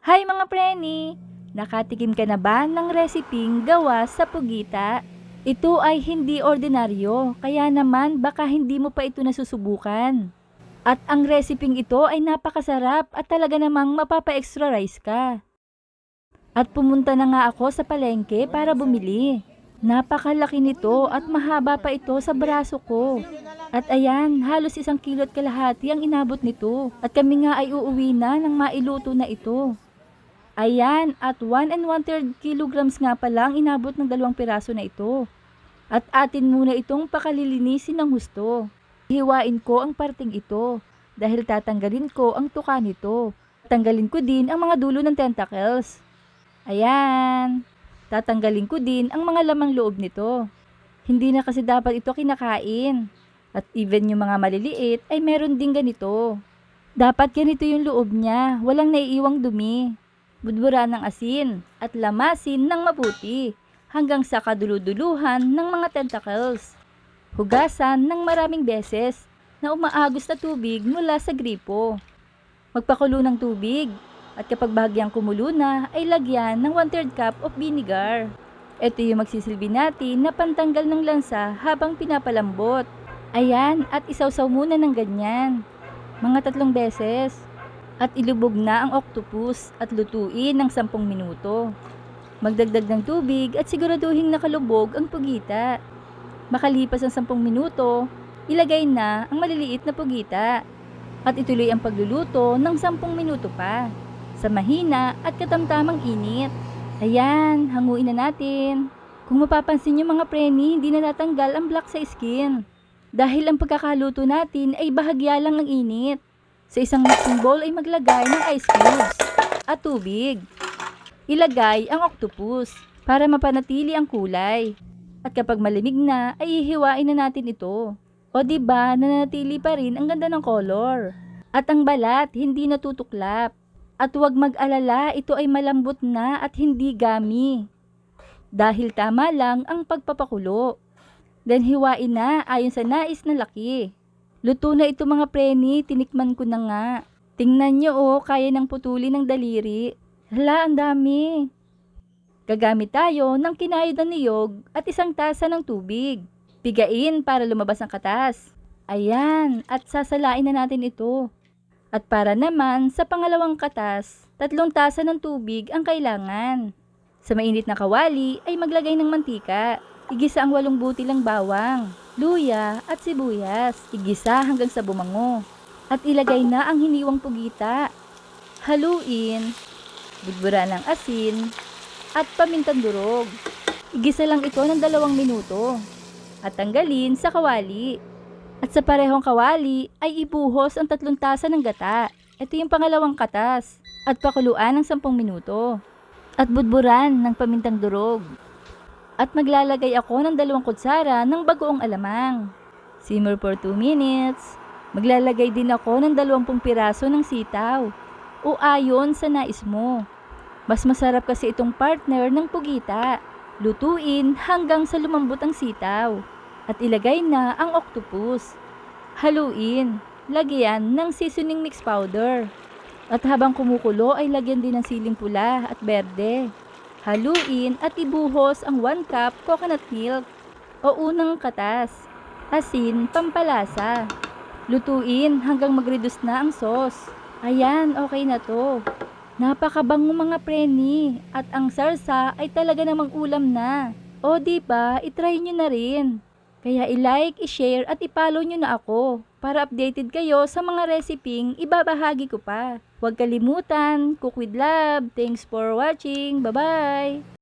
Hi mga preni! Nakatikim ka na ba ng reseping gawa sa pugita? Ito ay hindi ordinaryo, kaya naman baka hindi mo pa ito nasusubukan. At ang reseping ito ay napakasarap at talaga namang mapapa-extra rice ka. At pumunta na nga ako sa palengke para bumili. Napakalaki nito at mahaba pa ito sa braso ko. At ayan, halos isang kilo at kalahati ang inabot nito. At kami nga ay uuwi na nang mailuto na ito. Ayan, at 1 and 1 third kilograms nga pala ang inabot ng dalawang piraso na ito. At atin muna itong pakalilinisin ng gusto. Hiwain ko ang parting ito dahil tatanggalin ko ang tuka nito. Tanggalin ko din ang mga dulo ng tentacles. Ayan. Tatanggalin ko din ang mga lamang loob nito. Hindi na kasi dapat ito kinakain. At even yung mga maliliit ay meron din ganito. Dapat ganito yung loob niya, walang naiiwang dumi. Budbura ng asin at lamasin ng mabuti hanggang sa kaduluduluhan ng mga tentacles. Hugasan ng maraming beses na umaagos na tubig mula sa gripo. Magpakulo ng tubig at kapag bahagyang kumulo na ay lagyan ng 1 3 cup of vinegar. Ito yung magsisilbi natin na pantanggal ng lansa habang pinapalambot. Ayan, at isawsaw muna ng ganyan. Mga tatlong beses. At ilubog na ang octopus at lutuin ng 10 minuto. Magdagdag ng tubig at siguraduhin nakalubog ang pugita. Makalipas ang 10 minuto, ilagay na ang maliliit na pugita. At ituloy ang pagluluto ng 10 minuto pa sa mahina at katamtamang init. Ayan, hanguin na natin. Kung mapapansin nyo mga preni, hindi na natanggal ang black sa skin. Dahil ang pagkakaluto natin ay bahagya lang ang init. Sa isang mixing bowl ay maglagay ng ice cubes at tubig. Ilagay ang octopus para mapanatili ang kulay. At kapag malimig na, ay hihiwain na natin ito. O ba nanatili pa rin ang ganda ng color. At ang balat hindi natutuklap. At huwag mag-alala, ito ay malambot na at hindi gami. Dahil tama lang ang pagpapakulo. Then hiwain na ayon sa nais na laki. Luto na ito mga preni, tinikman ko na nga. Tingnan nyo oh, kaya ng putuli ng daliri. Hala, ang dami. Gagamit tayo ng kinayod na niyog at isang tasa ng tubig. Pigain para lumabas ang katas. Ayan, at sasalain na natin ito. At para naman sa pangalawang katas, tatlong tasa ng tubig ang kailangan. Sa mainit na kawali ay maglagay ng mantika. Igisa ang walong buti lang bawang, luya at sibuyas. Igisa hanggang sa bumango. At ilagay na ang hiniwang pugita. Haluin, budbura ng asin, at pamintang durog. Igisa lang ito ng dalawang minuto. At tanggalin sa kawali. At sa parehong kawali ay ibuhos ang tatlong tasa ng gata. Ito yung pangalawang katas. At pakuluan ng 10 minuto. At budburan ng pamintang durog. At maglalagay ako ng dalawang kutsara ng bagoong alamang. Simmer for 2 minutes. Maglalagay din ako ng 20 piraso ng sitaw. O ayon sa nais mo. Mas masarap kasi itong partner ng pugita. Lutuin hanggang sa lumambot ang sitaw. At ilagay na ang octopus. Haluin. Lagyan ng seasoning mix powder. At habang kumukulo ay lagyan din ng siling pula at berde. Haluin at ibuhos ang 1 cup coconut milk o unang katas. Asin, pampalasa. Lutuin hanggang mag-reduce na ang sauce. Ayan, okay na to. Napakabango mga preni at ang sarsa ay talaga namang ulam na. O di ba, itry nyo na rin. Kaya i-like, i-share at i-follow nyo na ako para updated kayo sa mga reseping ibabahagi ko pa. Huwag kalimutan, cook with love. Thanks for watching. Bye-bye!